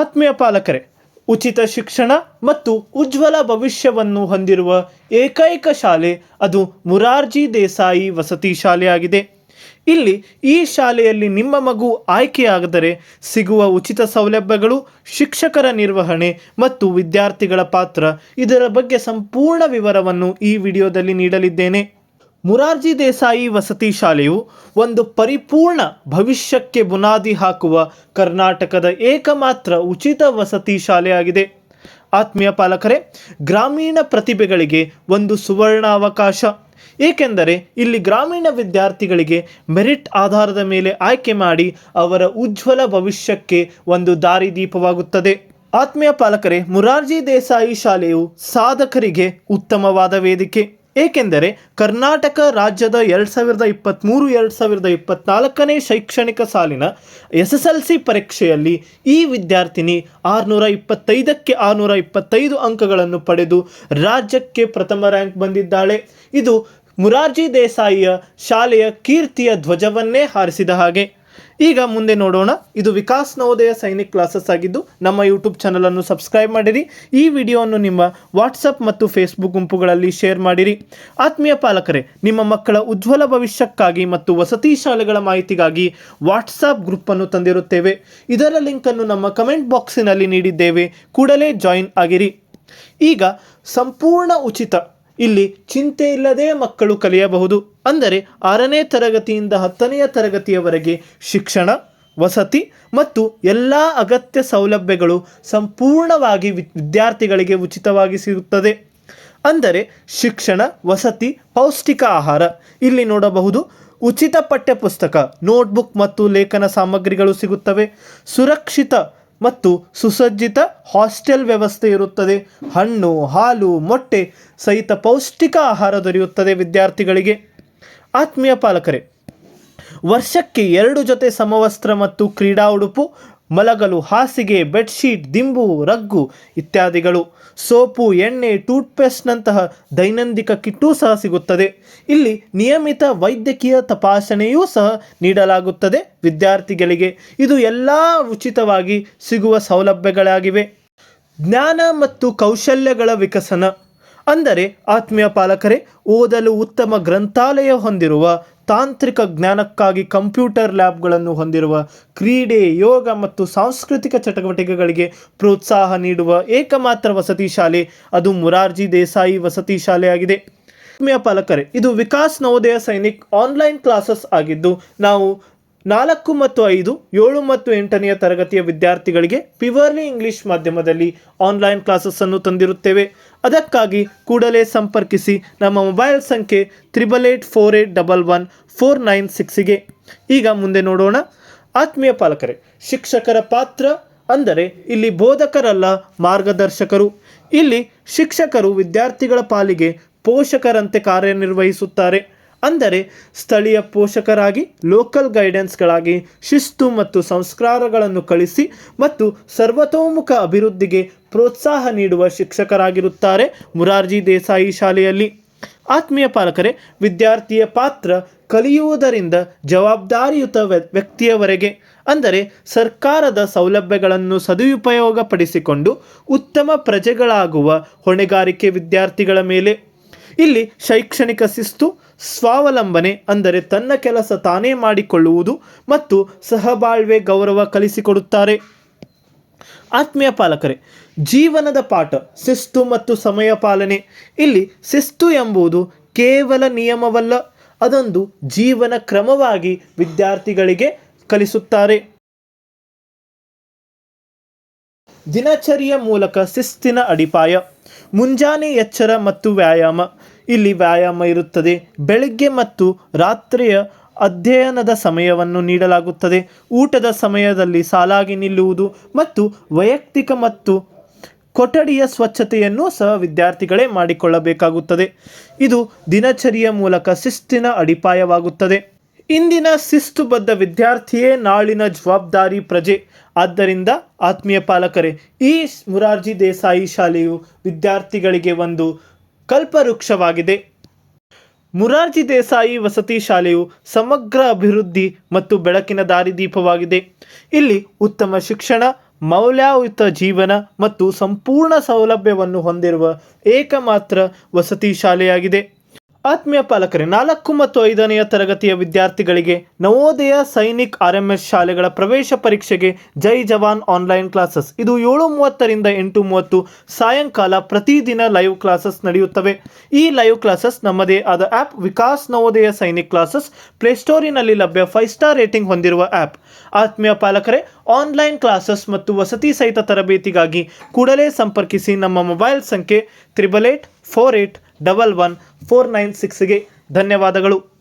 ಆತ್ಮೀಯ ಪಾಲಕರೇ ಉಚಿತ ಶಿಕ್ಷಣ ಮತ್ತು ಉಜ್ವಲ ಭವಿಷ್ಯವನ್ನು ಹೊಂದಿರುವ ಏಕೈಕ ಶಾಲೆ ಅದು ಮುರಾರ್ಜಿ ದೇಸಾಯಿ ವಸತಿ ಶಾಲೆಯಾಗಿದೆ. ಇಲ್ಲಿ ಈ ಶಾಲೆಯಲ್ಲಿ ನಿಮ್ಮ ಮಗು ಆಯ್ಕೆಯಾಗದರೆ ಸಿಗುವ ಉಚಿತ ಸೌಲಭ್ಯಗಳು, ಶಿಕ್ಷಕರ ನಿರ್ವಹಣೆ ಮತ್ತು ವಿದ್ಯಾರ್ಥಿಗಳ ಪಾತ್ರ ಇದರ ಬಗ್ಗೆ ಸಂಪೂರ್ಣ ವಿವರವನ್ನು ಈ ವಿಡಿಯೋದಲ್ಲಿ ನೀಡಲಿದ್ದೇನೆ. ಮುರಾರ್ಜಿ ದೇಸಾಯಿ ವಸತಿ ಶಾಲೆಯು ಒಂದು ಪರಿಪೂರ್ಣ ಭವಿಷ್ಯಕ್ಕೆ ಬುನಾದಿ ಹಾಕುವ ಕರ್ನಾಟಕದ ಏಕಮಾತ್ರ ಉಚಿತ ವಸತಿ ಶಾಲೆಯಾಗಿದೆ. ಆತ್ಮೀಯ ಪಾಲಕರೇ, ಗ್ರಾಮೀಣ ಪ್ರತಿಭೆಗಳಿಗೆ ಒಂದು ಸುವರ್ಣ ಅವಕಾಶ ಏಕೆಂದರೆ ಇಲ್ಲಿ ಗ್ರಾಮೀಣ ವಿದ್ಯಾರ್ಥಿಗಳಿಗೆ ಮೆರಿಟ್ ಆಧಾರದ ಮೇಲೆ ಆಯ್ಕೆ ಮಾಡಿ ಅವರ ಉಜ್ವಲ ಭವಿಷ್ಯಕ್ಕೆ ಒಂದು ದಾರಿದೀಪವಾಗುತ್ತದೆ. ಆತ್ಮೀಯ ಪಾಲಕರೇ, ಮುರಾರ್ಜಿ ದೇಸಾಯಿ ಶಾಲೆಯು ಸಾಧಕರಿಗೆ ಉತ್ತಮವಾದ ವೇದಿಕೆ. ಏಕೆಂದರೆ ಕರ್ನಾಟಕ ರಾಜ್ಯದ ಎರಡು ಸಾವಿರದ ಇಪ್ಪತ್ತ್ಮೂರು ಎರಡು ಸಾವಿರದ ಇಪ್ಪತ್ತ್ನಾಲ್ಕನೇ ಶೈಕ್ಷಣಿಕ ಸಾಲಿನ ಎಸ್ ಎಸ್ ಎಲ್ ಸಿ ಪರೀಕ್ಷೆಯಲ್ಲಿ ಈ ವಿದ್ಯಾರ್ಥಿನಿ ಆರುನೂರ ಇಪ್ಪತ್ತೈದಕ್ಕೆ ಆರುನೂರ ಇಪ್ಪತ್ತೈದು ಅಂಕಗಳನ್ನು ಪಡೆದು ರಾಜ್ಯಕ್ಕೆ ಪ್ರಥಮ ರ್ಯಾಂಕ್ ಬಂದಿದ್ದಾಳೆ. ಇದು ಮುರಾರ್ಜಿ ದೇಸಾಯಿಯ ಶಾಲೆಯ ಕೀರ್ತಿಯ ಧ್ವಜವನ್ನೇ ಹಾರಿಸಿದ ಹಾಗೆ. ಈಗ ಮುಂದೆ ನೋಡೋಣ. ಇದು ವಿಕಾಸ್ ನವೋದಯ ಸೈನಿಕ್ ಕ್ಲಾಸಸ್ ಆಗಿದ್ದು, ನಮ್ಮ ಯೂಟ್ಯೂಬ್ ಚಾನಲನ್ನು ಸಬ್ಸ್ಕ್ರೈಬ್ ಮಾಡಿರಿ. ಈ ವಿಡಿಯೋವನ್ನು ನಿಮ್ಮ ವಾಟ್ಸಪ್ ಮತ್ತು ಫೇಸ್ಬುಕ್ ಗುಂಪುಗಳಲ್ಲಿ ಶೇರ್ ಮಾಡಿರಿ. ಆತ್ಮೀಯ ಪಾಲಕರೇ, ನಿಮ್ಮ ಮಕ್ಕಳ ಉಜ್ವಲ ಭವಿಷ್ಯಕ್ಕಾಗಿ ಮತ್ತು ವಸತಿ ಶಾಲೆಗಳ ಮಾಹಿತಿಗಾಗಿ ವಾಟ್ಸಪ್ ಗ್ರೂಪನ್ನು ತಂದಿರುತ್ತೇವೆ. ಇದರ ಲಿಂಕನ್ನು ನಮ್ಮ ಕಮೆಂಟ್ ಬಾಕ್ಸಿನಲ್ಲಿ ನೀಡಿದ್ದೇವೆ. ಕೂಡಲೇ ಜಾಯಿನ್ ಆಗಿರಿ. ಈಗ ಸಂಪೂರ್ಣ ಉಚಿತ ಇಲ್ಲಿ ಚಿಂತೆ ಇಲ್ಲದೆ ಮಕ್ಕಳು ಕಲಿಯಬಹುದು. ಅಂದರೆ ಆರನೇ ತರಗತಿಯಿಂದ ಹತ್ತನೆಯ ತರಗತಿಯವರೆಗೆ ಶಿಕ್ಷಣ, ವಸತಿ ಮತ್ತು ಎಲ್ಲ ಅಗತ್ಯ ಸೌಲಭ್ಯಗಳು ಸಂಪೂರ್ಣವಾಗಿ ವಿದ್ಯಾರ್ಥಿಗಳಿಗೆ ಉಚಿತವಾಗಿ ಸಿಗುತ್ತದೆ. ಅಂದರೆ ಶಿಕ್ಷಣ, ವಸತಿ, ಪೌಷ್ಟಿಕ ಆಹಾರ. ಇಲ್ಲಿ ನೋಡಬಹುದು ಉಚಿತ ಪಠ್ಯಪುಸ್ತಕ, ನೋಟ್ಬುಕ್ ಮತ್ತು ಲೇಖನ ಸಾಮಗ್ರಿಗಳು ಸಿಗುತ್ತವೆ. ಸುರಕ್ಷಿತ ಮತ್ತು ಸುಸಜ್ಜಿತ ಹಾಸ್ಟೆಲ್ ವ್ಯವಸ್ಥೆ ಇರುತ್ತದೆ. ಹಣ್ಣು, ಹಾಲು, ಮೊಟ್ಟೆ ಸಹಿತ ಪೌಷ್ಟಿಕ ಆಹಾರ ದೊರೆಯುತ್ತದೆ ವಿದ್ಯಾರ್ಥಿಗಳಿಗೆ. ಆತ್ಮೀಯ ಪಾಲಕರೇ, ವರ್ಷಕ್ಕೆ ಎರಡು ಜೊತೆ ಸಮವಸ್ತ್ರ ಮತ್ತು ಕ್ರೀಡಾ ಉಡುಪು ಮಲಗಲು ಹಾಸಿಗೆ, ಬೆಡ್ಶೀಟ್, ದಿಂಬು, ರಗ್ಗು ಇತ್ಯಾದಿಗಳು. ಸೋಪು, ಎಣ್ಣೆ, ಟೂತ್ಪೇಸ್ಟ್ನಂತಹ ದೈನಂದಿಕ ಕಿಟ್ಟೂ ಸಹ ಸಿಗುತ್ತದೆ. ಇಲ್ಲಿ ನಿಯಮಿತ ವೈದ್ಯಕೀಯ ತಪಾಸಣೆಯೂ ಸಹ ನೀಡಲಾಗುತ್ತದೆ ವಿದ್ಯಾರ್ಥಿಗಳಿಗೆ. ಇದು ಎಲ್ಲ ಉಚಿತವಾಗಿ ಸಿಗುವ ಸೌಲಭ್ಯಗಳಾಗಿವೆ. ಜ್ಞಾನ ಮತ್ತು ಕೌಶಲ್ಯಗಳ ವಿಕಸನ. ಅಂದರೆ ಆತ್ಮೀಯ ಪಾಲಕರೇ, ಓದಲು ಉತ್ತಮ ಗ್ರಂಥಾಲಯ ಹೊಂದಿರುವ, ತಾಂತ್ರಿಕ ಜ್ಞಾನಕ್ಕಾಗಿ ಕಂಪ್ಯೂಟರ್ ಲ್ಯಾಬ್ಗಳನ್ನು ಹೊಂದಿರುವ, ಕ್ರೀಡೆ, ಯೋಗ ಮತ್ತು ಸಾಂಸ್ಕೃತಿಕ ಚಟುವಟಿಕೆಗಳಿಗೆ ಪ್ರೋತ್ಸಾಹ ನೀಡುವ ಏಕಮಾತ್ರ ವಸತಿ ಶಾಲೆ, ಅದು ಮುರಾರ್ಜಿ ದೇಸಾಯಿ ವಸತಿ ಶಾಲೆಯಾಗಿದೆ. ಆತ್ಮೀಯ ಪಾಲಕರೇ, ಇದು ವಿಕಾಸ್ ನವೋದಯ ಸೈನಿಕ್ ಆನ್ಲೈನ್ ಕ್ಲಾಸಸ್ ಆಗಿದ್ದು, ನಾವು ನಾಲ್ಕು ಮತ್ತು ಐದು, ಏಳು ಮತ್ತು ಎಂಟನೆಯ ತರಗತಿಯ ವಿದ್ಯಾರ್ಥಿಗಳಿಗೆ ಪಿವರ್ಲಿ ಇಂಗ್ಲಿಷ್ ಮಾಧ್ಯಮದಲ್ಲಿ ಆನ್ಲೈನ್ ಕ್ಲಾಸಸ್ಸನ್ನು ತಂದಿರುತ್ತೇವೆ. ಅದಕ್ಕಾಗಿ ಕೂಡಲೇ ಸಂಪರ್ಕಿಸಿ ನಮ್ಮ ಮೊಬೈಲ್ ಸಂಖ್ಯೆ triple eight four eight double one four nine ಸಿಕ್ಸಿಗೆ ಈಗ ಮುಂದೆ ನೋಡೋಣ. ಆತ್ಮೀಯ ಪಾಲಕರೇ, ಶಿಕ್ಷಕರ ಪಾತ್ರ ಅಂದರೆ ಇಲ್ಲಿ ಬೋಧಕರಲ್ಲ ಮಾರ್ಗದರ್ಶಕರು. ಇಲ್ಲಿ ಶಿಕ್ಷಕರು ವಿದ್ಯಾರ್ಥಿಗಳ ಪಾಲಿಗೆ ಪೋಷಕರಂತೆ ಕಾರ್ಯನಿರ್ವಹಿಸುತ್ತಾರೆ. ಅಂದರೆ ಸ್ಥಳೀಯ ಪೋಷಕರಾಗಿ ಲೋಕಲ್ ಗೈಡೆನ್ಸ್ಗಳಾಗಿ ಶಿಸ್ತು ಮತ್ತು ಸಂಸ್ಕಾರಗಳನ್ನು ಕಳಿಸಿ ಮತ್ತು ಸರ್ವತೋಮುಖ ಅಭಿವೃದ್ಧಿಗೆ ಪ್ರೋತ್ಸಾಹ ನೀಡುವ ಶಿಕ್ಷಕರಾಗಿರುತ್ತಾರೆ ಮುರಾರ್ಜಿ ದೇಸಾಯಿ ಶಾಲೆಯಲ್ಲಿ. ಆತ್ಮೀಯ ಪಾಲಕರೇ, ವಿದ್ಯಾರ್ಥಿಯ ಪಾತ್ರ ಕಲಿಯುವುದರಿಂದ ಜವಾಬ್ದಾರಿಯುತ ವ್ಯ- ವ್ಯಕ್ತಿಯವರೆಗೆ, ಅಂದರೆ ಸರ್ಕಾರದ ಸೌಲಭ್ಯಗಳನ್ನು ಸದುಪಯೋಗಪಡಿಸಿಕೊಂಡು ಉತ್ತಮ ಪ್ರಜೆಗಳಾಗುವ ಹೊಣೆಗಾರಿಕೆ ವಿದ್ಯಾರ್ಥಿಗಳ ಮೇಲೆ. ಇಲ್ಲಿ ಶೈಕ್ಷಣಿಕ ಶಿಸ್ತು ಸ್ವಾವಲಂಬನೆ ಅಂದರೆ ತನ್ನ ಕೆಲಸ ತಾನೇ ಮಾಡಿಕೊಳ್ಳುವುದು ಮತ್ತು ಸಹಬಾಳ್ವೆ ಗೌರವ ಕಲಿಸಿಕೊಡುತ್ತಾರೆ. ಆತ್ಮೀಯ ಪಾಲಕರೇ, ಜೀವನದ ಪಾಠ ಶಿಸ್ತು ಮತ್ತು ಸಮಯ ಪಾಲನೆ. ಇಲ್ಲಿ ಶಿಸ್ತು ಎಂಬುದು ಕೇವಲ ನಿಯಮವಲ್ಲ, ಅದೊಂದು ಜೀವನ ಕ್ರಮವಾಗಿ ವಿದ್ಯಾರ್ಥಿಗಳಿಗೆ ಕಲಿಸುತ್ತಾರೆ. ದಿನಚರಿಯ ಮೂಲಕ ಶಿಸ್ತಿನ ಅಡಿಪಾಯ, ಮುಂಜಾನೆ ಎಚ್ಚರ ಮತ್ತು ವ್ಯಾಯಾಮ. ಇಲ್ಲಿ ವ್ಯಾಯಾಮ ಇರುತ್ತದೆ. ಬೆಳಗ್ಗೆ ಮತ್ತು ರಾತ್ರಿಯ ಅಧ್ಯಯನದ ಸಮಯವನ್ನು ನೀಡಲಾಗುತ್ತದೆ. ಊಟದ ಸಮಯದಲ್ಲಿ ಸಾಲಾಗಿ ನಿಲ್ಲುವುದು ಮತ್ತು ವೈಯಕ್ತಿಕ ಮತ್ತು ಕೊಠಡಿಯ ಸ್ವಚ್ಛತೆಯನ್ನು ಸಹ ವಿದ್ಯಾರ್ಥಿಗಳೇ ಮಾಡಿಕೊಳ್ಳಬೇಕಾಗುತ್ತದೆ. ಇದು ದಿನಚರಿಯ ಮೂಲಕ ಶಿಸ್ತಿನ ಅಡಿಪಾಯವಾಗುತ್ತದೆ. ಇಂದಿನ ಶಿಸ್ತುಬದ್ಧ ವಿದ್ಯಾರ್ಥಿಯೇ ನಾಳಿನ ಜವಾಬ್ದಾರಿ ಪ್ರಜೆ. ಆದ್ದರಿಂದ ಆತ್ಮೀಯ ಪಾಲಕರೇ, ಈ ಮುರಾರ್ಜಿ ದೇಸಾಯಿ ಶಾಲೆಯು ವಿದ್ಯಾರ್ಥಿಗಳಿಗೆ ಒಂದು ಕಲ್ಪವೃಕ್ಷವಾಗಿದೆ. ಮುರಾರ್ಜಿ ದೇಸಾಯಿ ವಸತಿ ಶಾಲೆಯು ಸಮಗ್ರ ಅಭಿವೃದ್ಧಿ ಮತ್ತು ಬೆಳಕಿನ ದಾರಿದೀಪವಾಗಿದೆ ಇಲ್ಲಿ ಉತ್ತಮ ಶಿಕ್ಷಣ, ಮೌಲ್ಯಯುತ ಜೀವನ ಮತ್ತು ಸಂಪೂರ್ಣ ಸೌಲಭ್ಯವನ್ನು ಹೊಂದಿರುವ ಏಕಮಾತ್ರ ವಸತಿ ಶಾಲೆಯಾಗಿದೆ. ಆತ್ಮೀಯ ಪಾಲಕರೇ, ನಾಲ್ಕು ಮತ್ತು ಐದನೆಯ ತರಗತಿಯ ವಿದ್ಯಾರ್ಥಿಗಳಿಗೆ Navodaya Sainik R M S ಶಾಲೆಗಳ ಪ್ರವೇಶ ಪರೀಕ್ಷೆಗೆ ಜೈ ಜವಾನ್ ಆನ್ಲೈನ್ ಕ್ಲಾಸಸ್. ಇದು ಏಳು ಮೂವತ್ತರಿಂದ ಎಂಟು ಮೂವತ್ತು ಸಾಯಂಕಾಲ ಪ್ರತಿದಿನ ಲೈವ್ ಕ್ಲಾಸಸ್ ನಡೆಯುತ್ತವೆ. ಈ ಲೈವ್ ಕ್ಲಾಸಸ್ ನಮ್ಮದೇ ಆದ ಆ್ಯಪ್ ವಿಕಾಸ್ ನವೋದಯ ಸೈನಿಕ್ ಕ್ಲಾಸಸ್ ಪ್ಲೇಸ್ಟೋರಿನಲ್ಲಿ ಲಭ್ಯ ಫೈವ್ ಸ್ಟಾರ್ ರೇಟಿಂಗ್ ಹೊಂದಿರುವ ಆ್ಯಪ್. ಆತ್ಮೀಯ ಪಾಲಕರೇ, ಆನ್ಲೈನ್ ಕ್ಲಾಸಸ್ ಮತ್ತು ವಸತಿ ಸಹಿತ ತರಬೇತಿಗಾಗಿ ಕೂಡಲೇ ಸಂಪರ್ಕಿಸಿ ನಮ್ಮ ಮೊಬೈಲ್ ಸಂಖ್ಯೆ triple eight four eight double one four nine ಸಿಕ್ಸ್ಗೆ ಧನ್ಯವಾದಗಳು.